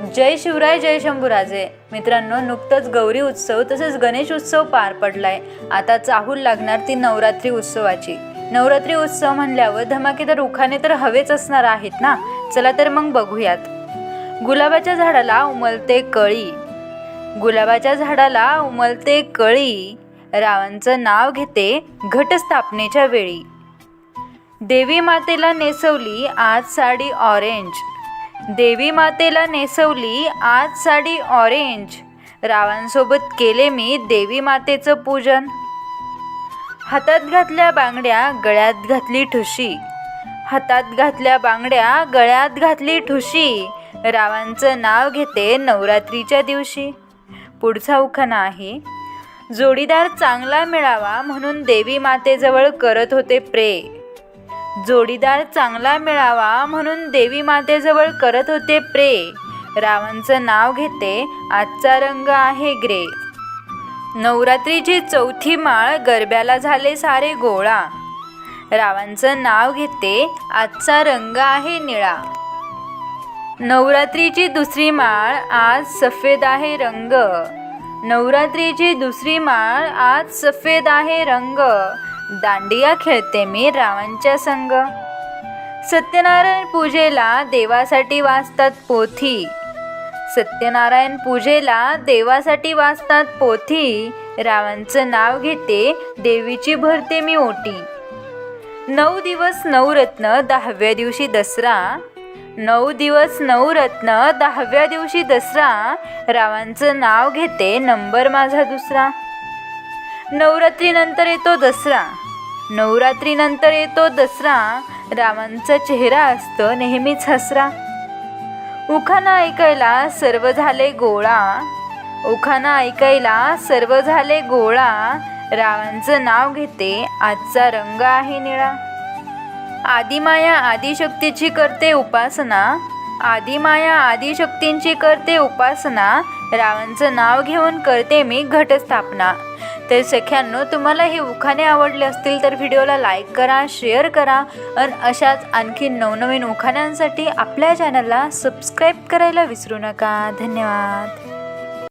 जय शिवराय जय शंभूराजे. मित्रांनो नुकतंच गौरी उत्सव तसेच गणेश उत्सव पार पडलाय. आता चाहूल लागणार ती नवरात्री उत्सवाची. नवरात्री उत्सव म्हणल्यावर धमाकेदार उखाणे तर हवेच असणार आहेत ना? चला तर मग बघूयात. गुलाबाच्या झाडाला उमलते कळी. गुलाबाच्या झाडाला उमलते कळी. रावांचं नाव घेते घटस्थापनेच्या वेळी. देवी मातेला नेसवली आज साडी ऑरेंज देवी मातेला नेसवली आज साडी ऑरेंज रावांसोबत केले मी देवी मातेचं पूजन. हातात घातल्या बांगड्या गळ्यात घातली ठुशी. हातात घातल्या बांगड्या गळ्यात घातली ठुशी. रावांचं नाव घेते नवरात्रीच्या दिवशी. पुढचा उखाणा आहे जोडीदार चांगला मिळावा म्हणून देवी मातेजवळ करत होते प्रे. जोडीदार चांगला मिळावा म्हणून देवी मातेजवळ करत होते प्रे. रावांचं नाव घेते आजचा रंग आहे ग्रे. नवरात्रीची चौथी माळ गरब्याला झाले सारे गोळा. रावांचं नाव घेते आजचा रंग आहे निळा. नवरात्रीची दुसरी माळ आज सफेद आहे रंग. नवरात्रीची दुसरी माळ आज सफेद आहे रंग. दांडिया खेळते मी रावांच्या संग. सत्यनारायण पूजेला देवासाठी वाचतात पोथी. सत्यनारायण पूजेला देवासाठी वाचतात पोथी. रावांचं नाव घेते देवीची भरते मी ओटी. नऊ दिवस नऊ रत्न दहाव्या दिवशी दसरा. नऊ दिवस नऊ रत्न दहाव्या दिवशी दसरा. रावांचं नाव घेते नंबर माझा दुसरा. नवरात्रीनंतर येतो दसरा. नवरात्रीनंतर येतो दसरा. रामांचा चेहरा असतो नेहमीच हसरा. उखाणा ऐकायला सर्व झाले गोळा. उखाणा ऐकायला सर्व झाले गोळा. रावांचं नाव घेते आजचा रंग आहे निळा. आदिमाया आदिशक्तीची करते उपासना. आदिमाया आदिशक्तींची करते उपासना. रावांचं नाव घेऊन करते मी घटस्थापना. तर सख्यांनो तुम्हाला हे उखाणे आवडले असतील तर व्हिडिओला लाईक करा शेअर करा. आणि अशाच आणखी नवनवीन उखाण्यांसाठी आपल्या चॅनलला सबस्क्राईब करायला विसरू नका. धन्यवाद.